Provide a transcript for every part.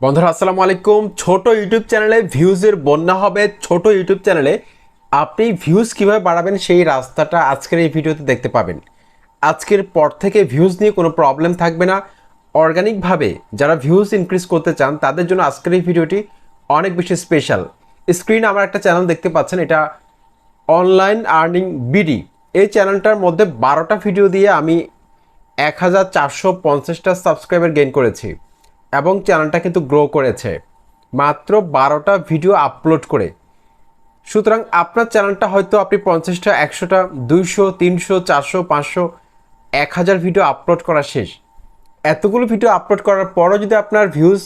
বন্ধুরা, আসসালামু আলাইকুম। ছোট ইউটিউব চ্যানেলে ভিউজের বন্যা হবে। ছোট ইউটিউব চ্যানেলে আপনি ভিউজ কীভাবে বাড়াবেন সেই রাস্তাটা আজকের এই ভিডিওতে দেখতে পাবেন। আজকের পর থেকে ভিউজ নিয়ে কোনো প্রবলেম থাকবে না। অর্গানিকভাবে যারা ভিউজ ইনক্রিজ করতে চান, তাদের জন্য আজকের এই ভিডিওটি অনেক বেশি স্পেশাল স্ক্রিনে আমার একটা চ্যানেল দেখতে পাচ্ছেন, এটা অনলাইন আর্নিং বিডি এই চ্যানেলটার মধ্যে বারোটা ভিডিও দিয়ে আমি এক হাজার চারশো পঞ্চাশটা সাবস্ক্রাইবার গেইন করেছি। এবং চ্যানেলটা কিন্তু গ্রো করেছে। মাত্র বারোটা ভিডিও আপলোড করে। সুতরাং আপনার চ্যানেলটা হয়তো আপনি পঞ্চাশটা, একশোটা, দুইশো, তিনশো, চারশো, পাঁচশো, এক হাজার ভিডিও আপলোড করা শেষ। এতগুলো ভিডিও আপলোড করার পরও যদি আপনার ভিউজ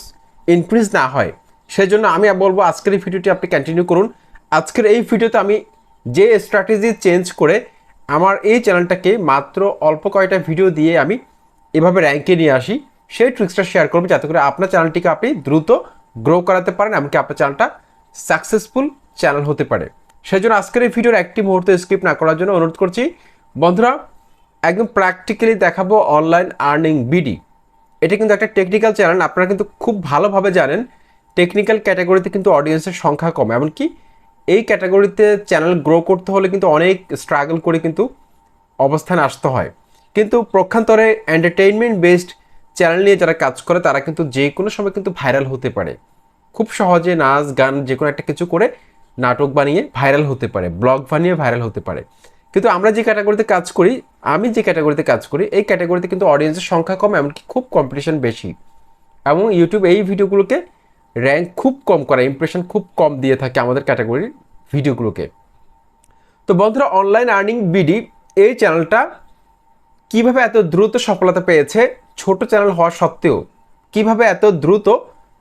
ইনক্রিজ না হয়, সেজন্য আমি বলব আজকের এই ভিডিওটি আপনি কন্টিনিউ করুন। আজকের এই ভিডিওতে আমি যে স্ট্র্যাটেজি চেঞ্জ করে আমার এই চ্যানেলটাকে মাত্র অল্প কয়টা ভিডিও দিয়ে আমি এভাবে র্যাঙ্কে নিয়ে আসি। সেই ট্রিক্সটা শেয়ার করব যাতে করে আপনার চ্যানেলটিকে আপনি দ্রুত গ্রো করাতে পারেন এমনকি আপনার চ্যানেলটা সাকসেসফুল চ্যানেল হতে পারে। সেই জন্য আজকের এই ভিডিওর একটি মুহূর্ত স্কিপ না করার জন্য অনুরোধ করছি, বন্ধুরা, একদম প্র্যাকটিক্যালি দেখাবো অনলাইন আর্নিং বিডি এটা কিন্তু একটা টেকনিক্যাল চ্যানেল আপনারা কিন্তু খুব ভালোভাবে জানেন টেকনিক্যাল ক্যাটাগরিতে কিন্তু অডিয়েন্সের সংখ্যা কম, এমনকি এই ক্যাটাগরিতে চ্যানেল গ্রো করতে হলে কিন্তু অনেক স্ট্রাগল করে কিন্তু অবস্থানে আসতে হয়। কিন্তু প্রক্ষান্তরে এন্টারটেইনমেন্ট বেসড চ্যানেল নিয়ে যারা কাজ করে, তারা কিন্তু যে কোনো সময় কিন্তু ভাইরাল হতে পারে। খুব সহজে নাচ, গান, যে কোনো একটা কিছু করে নাটক বানিয়ে ভাইরাল হতে পারে ব্লগ বানিয়ে ভাইরাল হতে পারে। কিন্তু আমরা যে ক্যাটাগরিতে কাজ করি, আমি যে ক্যাটাগরিতে কাজ করি, এই ক্যাটাগরিতে কিন্তু অডিয়েন্সের সংখ্যা কম, এমনকি খুব কম্পিটিশন বেশি। এবং ইউটিউব এই ভিডিওগুলোকে র্যাঙ্ক খুব কম করে ইমপ্রেশন খুব কম দিয়ে থাকে আমাদের ক্যাটাগরির ভিডিওগুলোকে। তো বন্ধুরা অনলাইন আর্নিং বিডি এই চ্যানেলটা কীভাবে এত দ্রুত সফলতা পেয়েছে ছোট চ্যানেল হওয়া সত্ত্বেও কীভাবে এত দ্রুত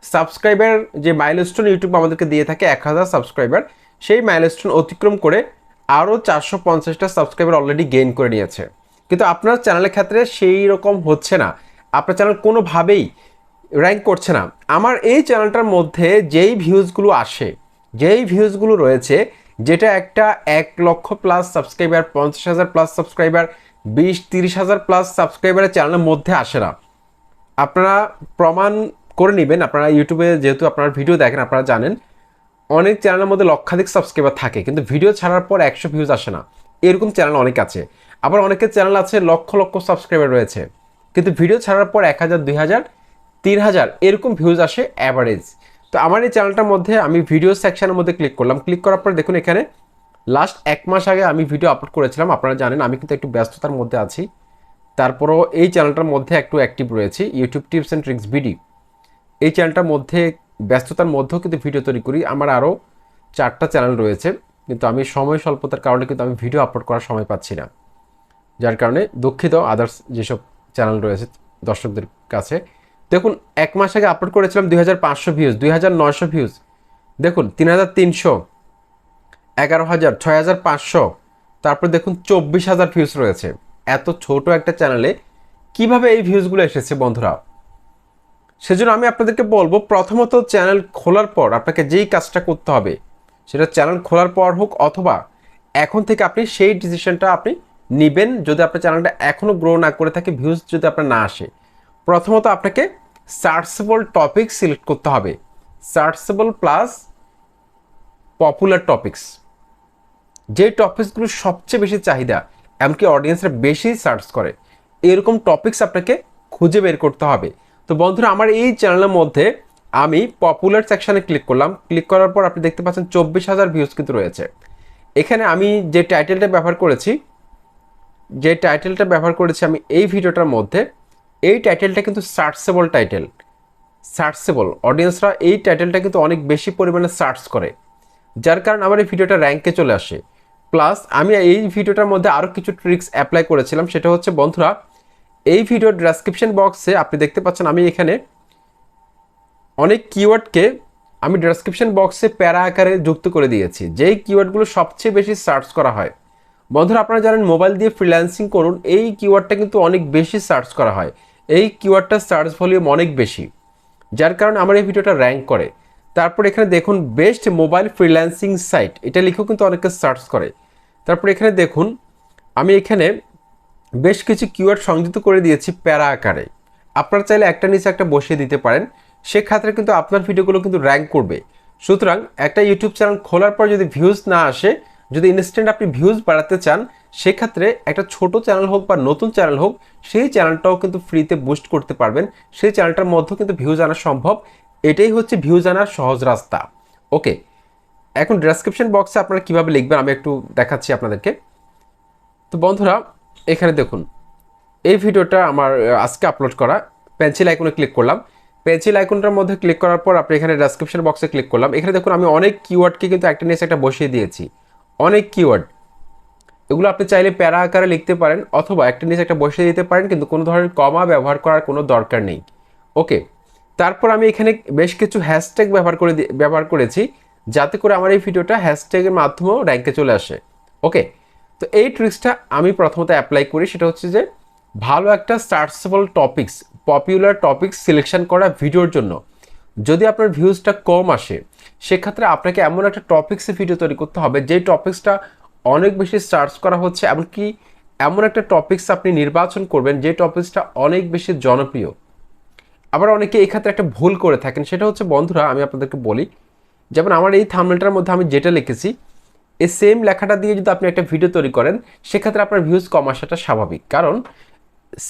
সাবস্ক্রাইবার যে মাইলস্টোন ইউটিউব আমাদেরকে দিয়ে থাকে এক হাজার সাবস্ক্রাইবার সেই মাইলস্টোন অতিক্রম করে আরও চারশো পঞ্চাশটা সাবস্ক্রাইবার অলরেডি গেইন করে নিয়েছে। কিন্তু আপনার চ্যানেলের ক্ষেত্রে সেই রকম হচ্ছে না। আপনার চ্যানেল কোনোভাবেই র্যাঙ্ক করছে না। আমার এই চ্যানেলটার মধ্যে যেই ভিউজগুলো আসে, যেই ভিউজগুলো রয়েছে, যেটা একটা এক লক্ষ প্লাস সাবস্ক্রাইবার পঞ্চাশ হাজার প্লাস সাবস্ক্রাইবার বিশ তিরিশ হাজার প্লাস সাবস্ক্রাইবারের চ্যানেলের মধ্যে আসে না। আপনারা প্রমাণ করে নেবেন, আপনারা ইউটিউবে যেহেতু আপনারা ভিডিও দেখেন, আপনারা জানেন, অনেক চ্যানেলের মধ্যে লক্ষাধিক সাবস্ক্রাইবার থাকে, কিন্তু ভিডিও ছাড়ার পর একশো ভিউজ আসে না। এরকম চ্যানেল অনেক আছে। আবার অনেকের চ্যানেল আছে, লক্ষ লক্ষ সাবস্ক্রাইবার রয়েছে। কিন্তু ভিডিও ছাড়ার পর এক হাজার, দুই হাজার, তিন হাজার এরকম ভিউজ আসে অ্যাভারেজ তো আমার এই চ্যানেলটার মধ্যে আমি ভিডিও সেকশনের মধ্যে ক্লিক করলাম। ক্লিক করার পর দেখুন এখানে লাস্ট এক মাস আগে আমি ভিডিও আপলোড করেছিলাম, আপনারা জানেন, আমি কিন্তু একটু ব্যস্ততার মধ্যে আছি। তারপরও এই চ্যানেলটার মধ্যে একটু অ্যাক্টিভ রয়েছি ইউটিউব টিপস অ্যান্ড ট্রিক্স ভিডি এই চ্যানেলটার মধ্যে, ব্যস্ততার মধ্যেও কিন্তু ভিডিও তৈরি করি। আমার আরও চারটা চ্যানেল রয়েছে, কিন্তু আমি সময় স্বল্পতার কারণে কিন্তু আমি ভিডিও আপলোড করার সময় পাচ্ছি না। যার কারণে দুঃখিত আদার্স যেসব চ্যানেল রয়েছে দর্শকদের কাছে। দেখুন, এক মাস আগে আপলোড করেছিলাম দুই হাজার পাঁচশো ভিউজ দুই হাজার নয়শো ভিউজ দেখুন, তিন হাজার তিনশো। এগারো হাজার, ছয় হাজার পাঁচশো। তারপর দেখুন চব্বিশ হাজার ভিউজ রয়েছে। এত ছোট একটা চ্যানেলে কীভাবে এই ভিউজগুলো এসেছে বন্ধুরা? সেজন্য আমি আপনাদেরকে বলব, প্রথমত চ্যানেল খোলার পর আপনাকে যেই কাজটা করতে হবে, সেটা চ্যানেল খোলার পর হোক অথবা এখন থেকে আপনি সেই ডিসিশনটা আপনি নেবেন যদি আপনার চ্যানেলটা এখনও গ্রো না করে থাকে ভিউজ যদি আপনার না আসে। প্রথমত আপনাকে সার্চেবল টপিক সিলেক্ট করতে হবে। সার্চেবল প্লাস পপুলার টপিকস যে টপিকসগুলো সবচেয়ে বেশি চাহিদা, এমনকি অডিয়েন্সরা বেশি সার্চ করে, এরকম টপিকস আপনাকে খুঁজে বের করতে হবে। তো বন্ধুরা, আমার এই চ্যানেলের মধ্যে আমি পপুলার সেকশানে ক্লিক করলাম। ক্লিক করার পর আপনি দেখতে পাচ্ছেন চব্বিশ হাজার ভিউজ কিন্তু রয়েছে। এখানে আমি যে টাইটেলটা ব্যবহার করেছি, যে টাইটেলটা ব্যবহার করেছি আমি এই ভিডিওটার মধ্যে, এই টাইটেলটা কিন্তু সার্চেবল টাইটেল সার্চেবল অডিয়েন্সরা এই টাইটেলটা কিন্তু অনেক বেশি পরিমাণে সার্চ করে। যার কারণে আমার এই ভিডিওটা র্যাঙ্কে চলে আসে। প্লাস আমি এই ভিডিওটার মধ্যে আরও কিছু ট্রিক্স অ্যাপ্লাই করেছিলাম, সেটা হচ্ছে বন্ধুরা, এই ভিডিওর ডেসক্রিপশন বক্সে আপনি দেখতে পাচ্ছেন আমি এখানে অনেক কিওয়ার্ডকে আমি ডেসক্রিপশন বক্সে প্যারা আকারে যুক্ত করে দিয়েছি, যেই কিওয়ার্ডগুলো সবচেয়ে বেশি সার্চ করা হয়। বন্ধুরা, আপনারা জানেন মোবাইল দিয়ে ফ্রিল্যান্সিং করুন, এই কিওয়ার্ডটা কিন্তু অনেক বেশি সার্চ করা হয়। এই কিওয়ার্ডটার সার্চ ভলিউম অনেক বেশি, যার কারণে আমার এই ভিডিওটা র্যাঙ্ক করে। তারপর এখানে দেখুন বেস্ট মোবাইল ফ্রিল্যান্সিং সাইট এটা লিখেও কিন্তু অনেকে সার্চ করে। তারপর এখানে দেখুন, আমি এখানে বেশ কিছু কিওয়ার্ড সংযুক্ত করে দিয়েছি প্যারা আকারে। আপনারা চাইলে একটা নিচে একটা বসিয়ে দিতে পারেন। সেক্ষেত্রে কিন্তু আপনার ভিডিওগুলো কিন্তু র্যাঙ্ক করবে। সুতরাং একটা ইউটিউব চ্যানেল খোলার পর যদি ভিউজ না আসে, যদি ইনস্ট্যান্ট আপনি ভিউজ বাড়াতে চান, সেক্ষেত্রে একটা ছোট চ্যানেল হোক বা নতুন চ্যানেল হোক, সেই চ্যানেলটাও কিন্তু ফ্রিতে বুস্ট করতে পারবেন। সেই চ্যানেলটার মধ্যেও কিন্তু ভিউজ আনা সম্ভব। এটাই হচ্ছে ভিউজ আনার সহজ রাস্তা। ওকে এখন ডেসক্রিপশন বক্সে আপনারা কীভাবে লিখবেন আমি একটু দেখাচ্ছি আপনাদেরকে। তো বন্ধুরা, এখানে দেখুন, এই ভিডিওটা আমার আজকে আপলোড করা। পেন্সিল আইকনে ক্লিক করলাম। পেন্সিল আইকনটার মধ্যে ক্লিক করার পর আপনি এখানে ডেসক্রিপশন বক্সে ক্লিক করলাম। এখানে দেখুন, আমি অনেক কিওয়ার্ডকে কিন্তু একটা নিয়ে একটা বসিয়ে দিয়েছি। অনেক কিওয়ার্ড এগুলো আপনি চাইলে প্যারা আকারে লিখতে পারেন অথবা একটা নিচে একটা বসিয়ে দিতে পারেন, কিন্তু কোনো ধরনের কমা ব্যবহার করার কোনো দরকার নেই। ওকে তারপর আমি এখানে বেশ কিছু হ্যাশট্যাগ ব্যবহার করে ব্যবহার করেছি। যাতে করে আমার এই ভিডিওটা হ্যাশট্যাগের মাধ্যমেও র্যাঙ্কে চলে আসে। ওকে তো এই ট্রিক্সটা আমি প্রথমত অ্যাপ্লাই করি, সেটা হচ্ছে যে ভালো একটা searchable topics popular topics selection করা ভিডিওর জন্য। যদি আপনার ভিউজটা কম আসে, সেক্ষেত্রে আপনাকে এমন একটা টপিক্সে ভিডিও তৈরি করতে হবে যে টপিক্সটা অনেক বেশি সার্চ করা হচ্ছে, এমনকি এমন একটা টপিক্স আপনি নির্বাচন করবেন যে টপিক্সটা অনেক বেশি জনপ্রিয়। আবার অনেকে এই ক্ষেত্রে একটা ভুল করে থাকেন, সেটা হচ্ছে, বন্ধুরা, আমি আপনাদেরকে বলি যেমন আমার এই থামনেলটার মধ্যে আমি যেটা লিখেছি, এই সেম লেখাটা দিয়ে যদি আপনি একটা ভিডিও তৈরি করেন, সেক্ষেত্রে আপনার ভিউজ কম আসাটা স্বাভাবিক। কারণ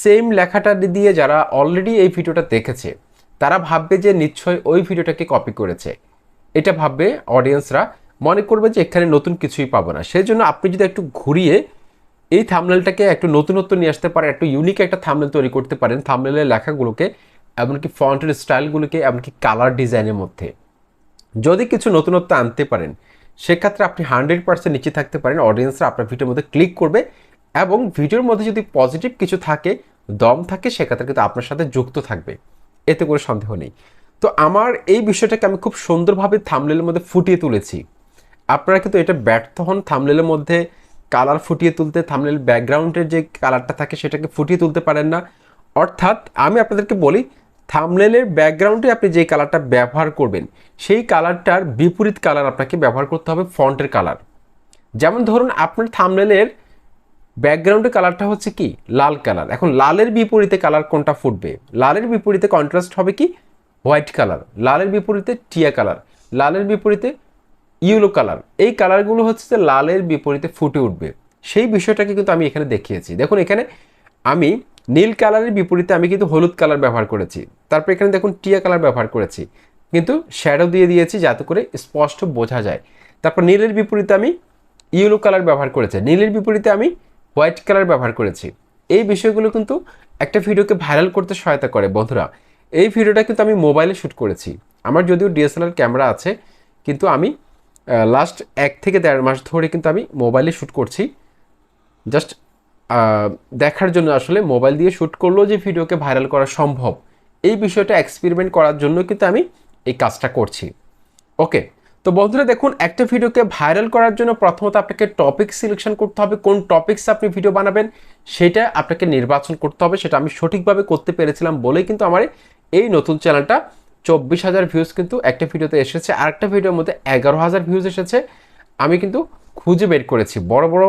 সেম লেখাটা দিয়ে যারা অলরেডি এই ভিডিওটা দেখেছে, তারা ভাববে যে নিশ্চয়ই ওই ভিডিওটাকে কপি করেছে। এটা ভাববে অডিয়েন্সরা মনে করবে যে এখানে নতুন কিছুই পাবো না। সেই জন্য আপনি যদি একটু ঘুরিয়ে এই থামনেলটাকে একটু নতুনত্ব নিয়ে আসতে পারেন, একটু ইউনিক একটা থামনেল তৈরি করতে পারেন থামনেলের লেখাগুলোকে, এমনকি ফন্টের স্টাইলগুলোকে এমনকি কালার ডিজাইনের মধ্যে। যদি কিছু নতুনত্ব আনতে পারেন, সেক্ষেত্রে আপনি হান্ড্রেড পার্সেন্ট নিচে থাকতে পারেন অডিয়েন্সরা আপনার ভিডিওর মধ্যে ক্লিক করবে এবং ভিডিওর মধ্যে যদি পজিটিভ কিছু থাকে, দম থাকে, সেক্ষেত্রে কিন্তু আপনার সাথে যুক্ত থাকবে। এতে করে সন্দেহ নেই। তো আমার এই বিষয়টাকে আমি খুব সুন্দরভাবে থামলেলের মধ্যে ফুটিয়ে তুলেছি। আপনারা কিন্তু এটা ব্যর্থ হন থামলেলের মধ্যে কালার ফুটিয়ে তুলতে থামলেল ব্যাকগ্রাউন্ডের যে কালারটা থাকে, সেটাকে ফুটিয়ে তুলতে পারেন না। অর্থাৎ আমি আপনাদেরকে বলি থামলেলের ব্যাকগ্রাউন্ডে আপনি যে কালারটা ব্যবহার করবেন, সেই কালারটার বিপরীত কালার আপনাকে ব্যবহার করতে হবে ফন্টের কালার যেমন ধরুন, আপনার থামলেলের ব্যাকগ্রাউন্ডের কালারটা হচ্ছে কি? লাল কালার এখন লালের বিপরীতে কালার কোনটা ফুটবে? লালের বিপরীতে কন্ট্রাস্ট হবে কি? হোয়াইট কালার লালের বিপরীতে টিয়া কালার লালের বিপরীতে ইয়েলো কালার এই কালারগুলো হচ্ছে যে লালের বিপরীতে ফুটে উঠবে। সেই বিষয়টাকে কিন্তু আমি এখানে দেখিয়েছি। দেখুন, এখানে আমি নীল কালারের বিপরীতে আমি কিন্তু হলুদ কালার ব্যবহার করেছি। তারপর এখানে দেখুন টিয়া কালার ব্যবহার করেছি। কিন্তু শ্যাডো দিয়ে দিয়েছি যাতে করে স্পষ্ট বোঝা যায়। তারপর নীলের বিপরীতে আমি ইয়েলো কালার ব্যবহার করেছি। নীলের বিপরীতে আমি হোয়াইট কালার ব্যবহার করেছি। এই বিষয়গুলো কিন্তু একটা ভিডিওকে ভাইরাল করতে সহায়তা করে, বন্ধুরা। এই ভিডিওটা কিন্তু আমি মোবাইলে শ্যুট করেছি। আমার যদিও ডিএসএলআর ক্যামেরা আছে, কিন্তু আমি লাস্ট এক থেকে দেড় মাস ধরে কিন্তু আমি মোবাইলে শ্যুট করছি। জাস্ট দেখার জন্য আসলে মোবাইল দিয়ে শ্যুট করলেও যে ভিডিওকে ভাইরাল করা সম্ভব, এই বিষয়টা এক্সপেরিমেন্ট করার জন্য কিন্তু আমি এই কাজটা করছি। ওকে, তো বন্ধুরা দেখুন, একটা ভিডিওকে ভাইরাল করার জন্য প্রথমত আপনাকে টপিক সিলেকশন করতে হবে, কোন টপিকস আপনি ভিডিও বানাবেন, সেটা আপনাকে নির্বাচন করতে হবে, সেটা আমি সঠিকভাবে করতে পেরেছিলাম বলেই কিন্তু আমার এই নতুন চ্যানেলটা চব্বিশ হাজার ভিউজ কিন্তু একটা ভিডিওতে এসেছে আর একটা ভিডিওর মধ্যে এগারো হাজার ভিউজ এসেছে, আমি কিন্তু খুঁজে বের করেছি। বড় বড়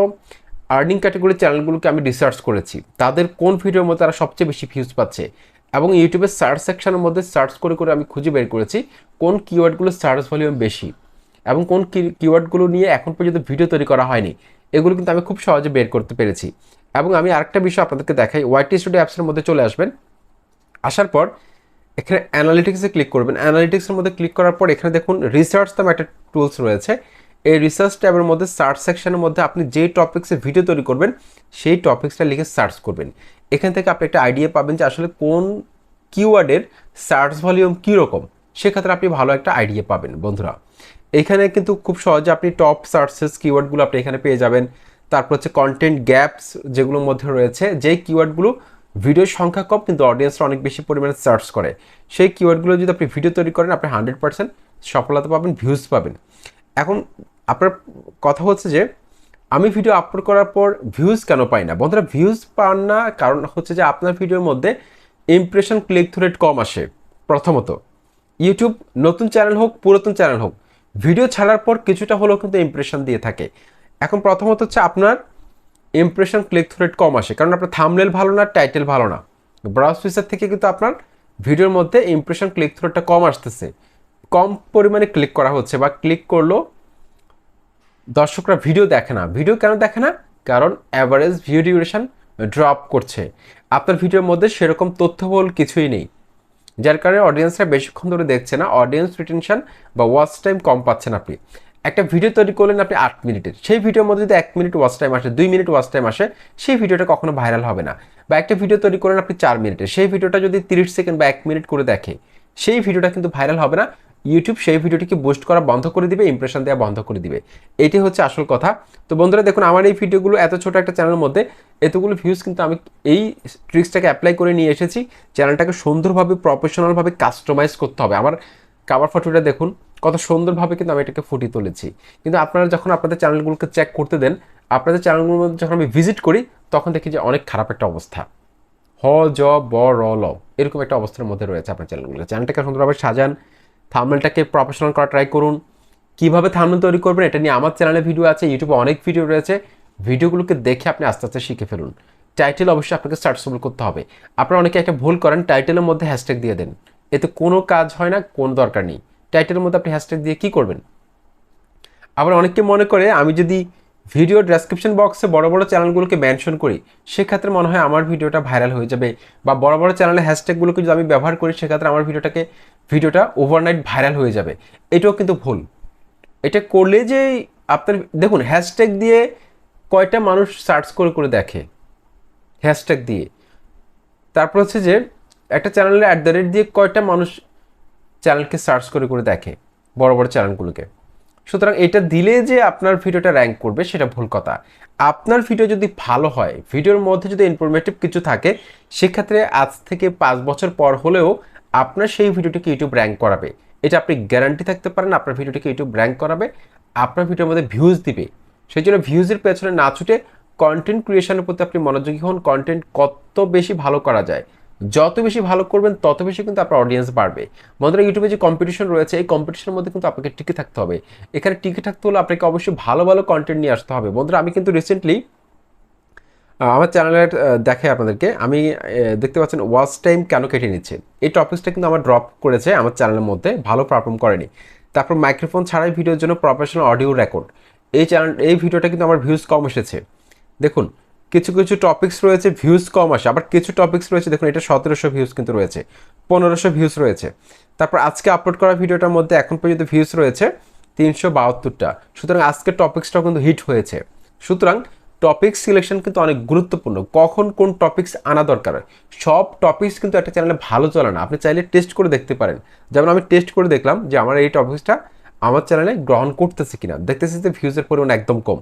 আর্নিং ক্যাটাগরি চ্যানেলগুলোকে আমি রিসার্চ করেছি। তাদের কোন ভিডিওর মধ্যে তারা সবচেয়ে বেশি ভিউজ পাচ্ছে এবং ইউটিউবের সার্চ সেকশনের মধ্যে সার্চ করে করে আমি খুঁজে বের করেছি কোন কিওয়ার্ডগুলো সার্চ ভলিউম বেশি এবং কোন কিওয়ার্ডগুলো নিয়ে এখন পর্যন্ত ভিডিও তৈরি করা হয়নি। এগুলো কিন্তু আমি খুব সহজে বের করতে পেরেছি। এবং আমি আরেকটা বিষয় আপনাদেরকে দেখাই ওয়াইটি স্টুডিও অ্যাপসের মধ্যে চলে আসবেন। আসার পর এখানে অ্যানালিটিক্সে ক্লিক করবেন। অ্যানালিটিক্সের মধ্যে ক্লিক করার পর এখানে দেখুন রিসার্চ নামে একটা টুলস রয়েছে। এই রিসার্চ ট্যাবের মধ্যে সার্চ সেকশনের মধ্যে আপনি যে টপিক্সে ভিডিও তৈরি করবেন, সেই টপিক্সটা লিখে সার্চ করবেন। এখান থেকে আপনি একটা আইডিয়া পাবেন যে আসলে কোন কিওয়ার্ডের সার্চ ভলিউম কীরকম, সেক্ষেত্রে আপনি ভালো একটা আইডিয়া পাবেন বন্ধুরা। এখানে কিন্তু খুব সহজে আপনি টপ সার্চেস কিওয়ার্ডগুলো আপনি এখানে পেয়ে যাবেন। তারপর হচ্ছে কন্টেন্ট গ্যাপস যেগুলোর মধ্যে রয়েছে, যেই কিওয়ার্ডগুলো ভিডিওর সংখ্যা কম, কিন্তু অডিয়েন্সরা অনেক বেশি পরিমাণে সার্চ করে। সেই কিওয়ার্ডগুলো যদি আপনি ভিডিও তৈরি করেন, আপনি হান্ড্রেড পার্সেন্ট সফলতা পাবেন ভিউজ পাবেন। এখন আপনার কথা হচ্ছে যে, আমি ভিডিও আপলোড করার পর ভিউজ কেন পাই না? বন্ধুরা ভিউজ পান না, কারণ হচ্ছে যে আপনার ভিডিওর মধ্যে ইমপ্রেশন ক্লিক থ্রু রেট কম আসে, প্রথমত। ইউটিউব নতুন চ্যানেল হোক, পুরাতন চ্যানেল হোক ভিডিও ছাড়ার পর কিছুটা হলেও কিন্তু ইমপ্রেশন দিয়ে থাকে। এখন প্রথমত হচ্ছে আপনার ইমপ্রেশন ক্লিক থ্রু রেট কম আসে, কারণ আপনার থামলেল ভালো না টাইটেল ভালো না। ব্রাউজ ফিচার থেকে কিন্তু আপনার ভিডিওর মধ্যে ইমপ্রেশন ক্লিক থ্রুটা কম আসতেছে। কম পরিমাণে ক্লিক করা হচ্ছে বা ক্লিক করল দর্শকরা ভিডিও দেখে না। ভিডিও কেন দেখে না? কারণ অ্যাভারেজ ভিডিও ডিউরেশন ড্রপ করছে। আপনার ভিডিওর মধ্যে সেরকম তথ্যবহুল কিছুই নেই। যার কারণে অডিয়েন্সরা বেশিক্ষণ ধরে দেখছে না। অডিয়েন্স রিটেনশন বা ওয়াচ টাইম কম পাচ্ছেন আপনি। একটা ভিডিও তৈরি করলেন আপনি আট মিনিটের। সেই ভিডিওর মধ্যে যদি এক মিনিট ওয়াচ টাইম আসে, দুই মিনিট ওয়াচ টাইম আসে, সেই ভিডিওটা কখনো ভাইরাল হবে না। বা একটা ভিডিও তৈরি করলেন আপনি চার মিনিটের। সেই ভিডিওটা যদি তিরিশ সেকেন্ড বা এক মিনিট করে দেখে, সেই ভিডিওটা কিন্তু ভাইরাল হবে না। ইউটিউব সেই ভিডিওটিকে বুস্ট করা বন্ধ করে দিবে ইমপ্রেশন দেওয়া বন্ধ করে দিবে। এটি হচ্ছে আসল কথা। তো বন্ধুরা, দেখুন, আমার এই ভিডিওগুলো এত ছোট একটা চ্যানেলের মধ্যে এতগুলো ভিউজ কিন্তু আমি এই ট্রিক্সটাকে অ্যাপ্লাই করে নিয়ে এসেছি। চ্যানেলটাকে সুন্দরভাবে প্রফেশনালভাবে কাস্টমাইজ করতে হবে। আমার কাভার ফটোটা দেখুন, কত সুন্দরভাবে কিন্তু আমি এটাকে ফুটিয়ে তুলেছি। কিন্তু আপনারা যখন আপনাদের চ্যানেলগুলোকে চেক করতে দেন, আপনাদের চ্যানেলগুলোর মধ্যে যখন আমি ভিজিট করি, তখন দেখি যে অনেক খারাপ একটা অবস্থা। হ, জ, ব, র, ল, এরকম একটা অবস্থার মধ্যে রয়েছে আপনার চ্যানেলগুলো চ্যানেলটাকে সুন্দরভাবে সাজান থামনেলটাকে প্রফেশনাল করা ট্রাই করুন। কীভাবে থামনেল তৈরি করবেন এটা নিয়ে আমার চ্যানেলে ভিডিও আছে ইউটিউবে অনেক ভিডিও রয়েছে। ভিডিওগুলোকে দেখে আপনি আস্তে আস্তে শিখে ফেলুন। টাইটেল অবশ্যই আপনাকে সার্চেবল করতে হবে। আপনারা অনেকে একটা ভুল করেন টাইটেলের মধ্যে হ্যাশট্যাগ দিয়ে দেন। এতে কোনো কাজ হয় না, কোনো দরকার নেই। টাইটেলের মধ্যে আপনি হ্যাশট্যাগ দিয়ে কী করবেন? আবার অনেকে মনে করে, আমি যদি ভিডিও ডেসক্রিপশন বক্সে বড় বড় চ্যানেলগুলোকে মেনশন করি। সেক্ষেত্রে মনে হয় আমার ভিডিওটা ভাইরাল হয়ে যাবে বা বড় বড় চ্যানেলের হ্যাশট্যাগুলোকে যদি আমি ব্যবহার করি, সেক্ষেত্রে আমার ভিডিওটাকে, ভিডিওটা ওভারনাইট ভাইরাল হয়ে যাবে। এটাও কিন্তু ভুল। এটা করলে যে আপনার, দেখুন হ্যাশট্যাগ দিয়ে কয়টা মানুষ সার্চ করে করে দেখে। হ্যাশট্যাগ দিয়ে। তারপর হচ্ছে যে, একটা চ্যানেলের অ্যাট দ্য রেট দিয়ে কয়টা মানুষ চ্যানেলকে সার্চ করে করে দেখে, বড় বড় চ্যানেলগুলোকে সুতরাং এটা দিলে যে আপনার ভিডিওটা র্যাঙ্ক করবে সেটা ভুল কথা। আপনার ভিডিও যদি ভালো হয়, ভিডিওর মধ্যে যদি ইনফরমেটিভ কিছু থাকে, সেক্ষেত্রে আজ থেকে পাঁচ বছর পর হলেও আপনার সেই ভিডিওটিকে ইউটিউব র্যাঙ্ক করাবে। এটা আপনি গ্যারান্টি থাকতে পারেন, আপনার ভিডিওটিকে ইউটিউব র্যাঙ্ক করাবে, আপনার ভিডিওর মধ্যে ভিউজ দিবে। সেই জন্য ভিউজের পেছনে না ছুটে কন্টেন্ট ক্রিয়েশনের প্রতি আপনি মনোযোগী হন। কন্টেন্ট কত বেশি ভালো করা যায় যত বেশি ভালো করবেন, তত বেশি কিন্তু আপনার অডিয়েন্স বাড়বে। বন্ধুরা ইউটিউবে যে কম্পিটিশন রয়েছে, এই কম্পিটিশনের মধ্যে কিন্তু আপনাকে টিকে থাকতে হবে। এখানে টিকে থাকতে হলে আপনাকে অবশ্যই ভালো ভালো কন্টেন্ট নিয়ে আসতে হবে। বন্ধুরা, আমি কিন্তু রিসেন্টলি আমার চ্যানেলের দেখে আপনাদেরকে। আমি দেখতে পাচ্ছেন ওয়াচ টাইম কেন কেটে নিচ্ছে? এই টপিক্সটা কিন্তু আমার ড্রপ করেছে আমার চ্যানেলের মধ্যে, ভালো পারফর্ম করেনি। তারপর মাইক্রোফোন ছাড়াই ভিডিওর জন্য প্রফেশনাল অডিও রেকর্ড এই চ্যানেল এই ভিডিওটা কিন্তু আমার ভিউজ কম এসেছে। দেখুন কিছু কিছু টপিক্স রয়েছে ভিউজ কম আসে, আবার কিছু টপিক্স রয়েছে, দেখুন এটা সতেরোশো ভিউজ কিন্তু রয়েছে, পনেরোশো ভিউজ রয়েছে। তারপর আজকে আপলোড করা ভিডিওটার মধ্যে এখন পর্যন্ত ভিউজ রয়েছে তিনশো বাহাত্তরটা। সুতরাং আজকের টপিক্সটাও কিন্তু হিট হয়েছে। সুতরাং টপিক সিলেকশন কিন্তু অনেক গুরুত্বপূর্ণ। কখন কোন টপিক্স আনা দরকার সব টপিক্স কিন্তু একটা চ্যানেলে ভালো চলে না। আপনি চাইলে টেস্ট করে দেখতে পারেন। যেমন আমি টেস্ট করে দেখলাম যে আমার এই টপিক্সটা আমার চ্যানেলে গ্রহণ করতেছে কিনা। দেখতেছি যে ভিউজের পরিমাণ একদম কম।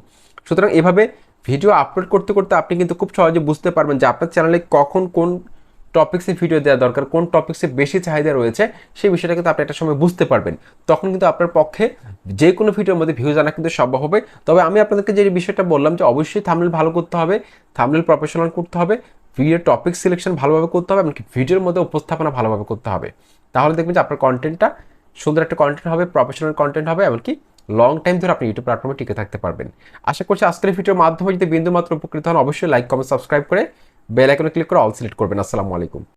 সুতরাং এভাবে ভিডিও আপলোড করতে করতে আপনি কিন্তু খুব সহজে বুঝতে পারবেন যে আপনার চ্যানেলে কখন কোন টপিক্সে ভিডিও দেওয়া দরকার, কোন টপিক্সে বেশি চাহিদা রয়েছে, সেই বিষয়টা কিন্তু আপনি একটা সময় বুঝতে পারবেন। তখন কিন্তু আপনার পক্ষে যে কোনো ভিডিওর মধ্যে ভিউজ আনা কিন্তু সম্ভব হবে। তবে আমি আপনাদেরকে যে বিষয়টা বললাম যে অবশ্যই থামলেল ভালো করতে হবে থামলেল প্রফেশনাল করতে হবে ভিডিওর টপিক সিলেকশন ভালোভাবে করতে হবে, এমনকি ভিডিওর মধ্যে উপস্থাপনা ভালোভাবে করতে হবে। তাহলে দেখবেন যে আপনার কন্টেন্টটা সুন্দর একটা কন্টেন্ট হবে প্রফেশনাল কন্টেন্ট হবে, এমনকি লং টাইম ধরে আপনি ইউটিউব প্ল্যাটফর্মে টিকে থাকতে পারবেন। আশা করছি আজকের ভিডিওর মাধ্যমে যদি বিন্দু মাত্র উপকৃত হন, অবশ্যই লাইক কমেন্ট সাবস্ক্রাইব করে বেল আইকনে ক্লিক করে অল সিলেক্ট করবেন। আসসালামু আলাইকুম।